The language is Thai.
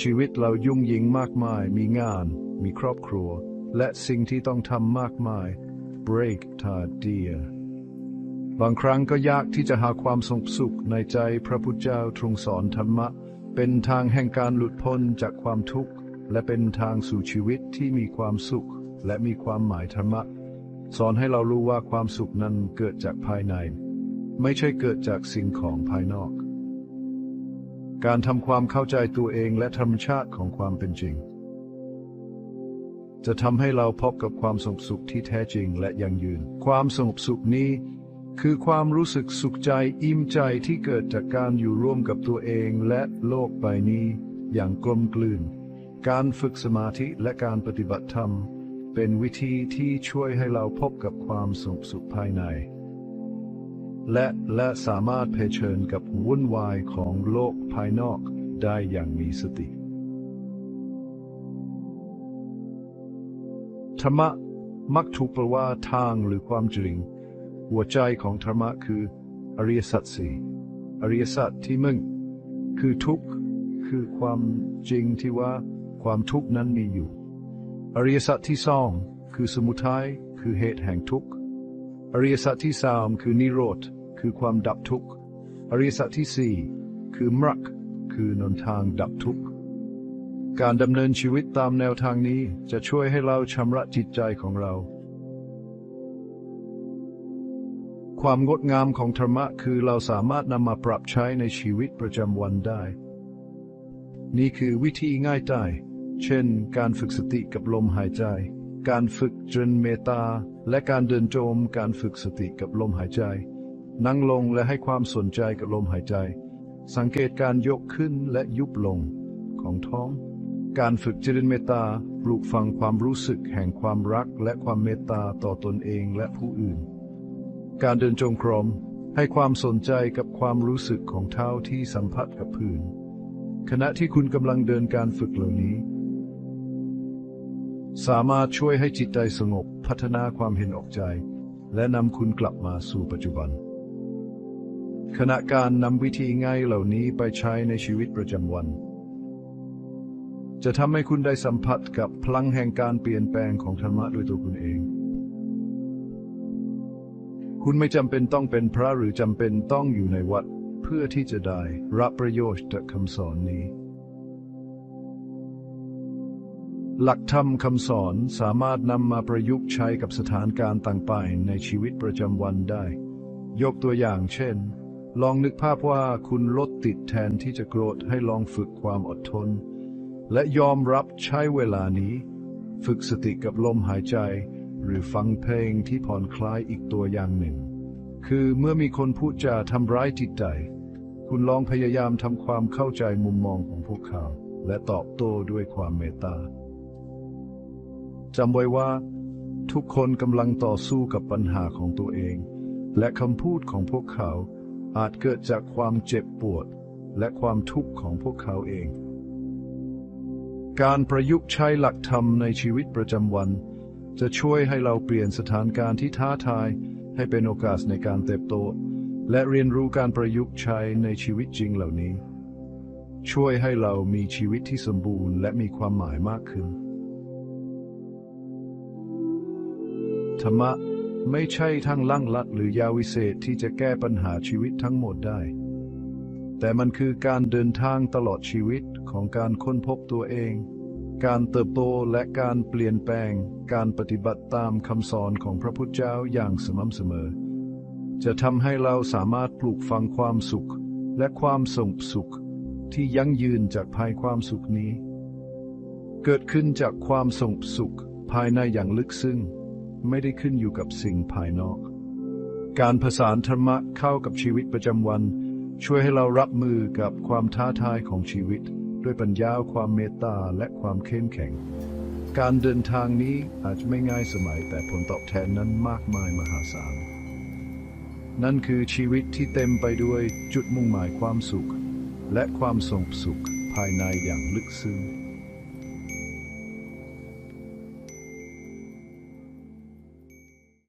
ชีวิตเรายุ่งยิงมากมาย มีงาน มีครอบครัว และสิ่งที่ต้องทำมากมาย break ทาเดียบางครั้งก็ยากที่จะหาความสงบสุขในใจพระพุทธเจ้าทรงสอนธรรมะ เป็นทางแห่งการหลุดพ้นจากความทุกข์ และเป็นทางสู่ชีวิตที่มีความสุข และมีความหมายธรรมะ สอนให้เรารู้ว่าความสุขนั้นเกิดจากภายใน ไม่ใช่เกิดจากสิ่งของภายนอก การทำความเข้าใจตัวเองและธรรมชาติของความเป็นจริง จะทำให้เราพบกับความสงบสุขที่แท้จริงและยั่งยืน ความสงบสุขนี้คือความรู้สึกสุขใจอิ่มใจที่เกิดจากการอยู่ร่วมกับตัวเองและโลกใบนี้ อย่างกลมกลืน การฝึกสมาธิและการปฏิบัติธรรม เป็นวิธีที่ช่วยให้เราพบกับความสงบสุขภายใน และและสามารถเผชิญกับวุ่นวายของโลกภายนอกได้อย่างมีสติ ธรรมะมักถูกแปลว่าทางหรือความจริง หัวใจของธรรมะคืออริยสัจสี่อริยสัจที่มึงคือทุกข์คือความจริงที่ว่าความทุกข์นั้นมีอยู่ อริยสัจที่สองคือสมุทัยคือเหตุแห่งทุกข์ อริยสัจที่สามคือนิโรธ คือความดับทุกข์ อริยสัจที่สี่คือมรรคคือนนทางดับทุกข์ การดำเนินชีวิตตามแนวทางนี้จะช่วยให้เราชำระจิตใจของเรา ความงดงามของธรรมะคือเราสามารถนำมาปรับใช้ในชีวิตประจำวันได้ นี่คือวิธีง่ายได้เช่น การฝึกสติกับลมหายใจ การฝึกจริญเมตตา และการเดินโจมการฝึกสติกับลมหายใจ นั่งลงและให้ความสนใจกับลมหายใจ สังเกตการยกขึ้นและยุบลงของท้อง การฝึกจริญเมตตาปลูกฝังความรู้สึกแห่งความรักและความเมตตาต่อตนเองและผู้อื่น การเดินจงกรมให้ความสนใจกับความรู้สึกของเท้าที่สัมผัสกับพื้น ขณะที่คุณกำลังเดินการฝึกเหล่านี้ สามารถช่วยให้จิตใจสงบพัฒนาความเห็นออกใจ และนำคุณกลับมาสู่ปัจจุบัน ขณะการนำวิธีง่ายเหล่านี้ไปใช้ในชีวิตประจำวัน จะทำให้คุณได้สัมผัสกับพลังแห่งการเปลี่ยนแปลงของธรรมะด้วยตัวคุณเอง คุณไม่จำเป็นต้องเป็นพระหรือจำเป็นต้องอยู่ในวัด เพื่อที่จะได้รับประโยชน์จากคำสอนนี้ หลักธรรมคำสอนสามารถนำมาประยุกต์ใช้กับสถานการณ์ต่างๆในชีวิตประจำวันได้ ยกตัวอย่างเช่น ลองนึกภาพว่าคุณลดติดแทนที่จะโกรธให้ลองฝึกความอดทน และยอมรับใช้เวลานี้ ฝึกสติกับลมหายใจ หรือฟังเพลงที่ผ่อนคลายอีกตัวอย่างหนึ่ง คือเมื่อมีคนพูดจาทำร้ายจิตใจ คุณลองพยายามทำความเข้าใจมุมมองของพวกเขา และตอบโต้ด้วยความเมตตาจำไว้ว่า ทุกคนกำลังต่อสู้กับปัญหาของตัวเอง และคำพูดของพวกเขา อาจเกิดจากความเจ็บปวดและความทุกข์ของพวกเขาเอง การประยุกต์ใช้หลักธรรมในชีวิตประจำวัน จะช่วยให้เราเปลี่ยนสถานการณ์ที่ท้าทาย ให้เป็นโอกาสในการเติบโต และเรียนรู้การประยุกต์ใช้ในชีวิตจริงเหล่านี้ ช่วยให้เรามีชีวิตที่สมบูรณ์ และมีความหมายมากขึ้นธรรมะ ไม่ใช่ทางลั่งลัดหรือยาวิเศษที่จะแก้ปัญหาชีวิตทั้งหมดได้ แต่มันคือการเดินทางตลอดชีวิตของการค้นพบตัวเอง การเติบโตและการเปลี่ยนแปลง การปฏิบัติตามคำสอนของพระพุทธเจ้าอย่างสม่ำเสมอ จะทำให้เราสามารถปลูกฝังความสุขและความสงบสุขที่ยั่งยืนจากภายความสุขนี้ เกิดขึ้นจากความสงบสุขภายในอย่างลึกซึ้ง ไม่ได้ขึ้นอยู่กับสิ่งภายนอก การผสานธรรมะเข้ากับชีวิตประจำวัน ช่วยให้เรารับมือกับความท้าทายของชีวิต ด้วยปัญญาความเมตตาและความเข้มแข็ง การเดินทางนี้อาจจะไม่ง่ายสมัยแต่ผลตอบแทนนั้นมากมายมหาศาล นั่นคือชีวิตที่เต็มไปด้วยจุดมุ่งหมายความสุข และความสงบสุขภายในอย่างลึกซึ้ง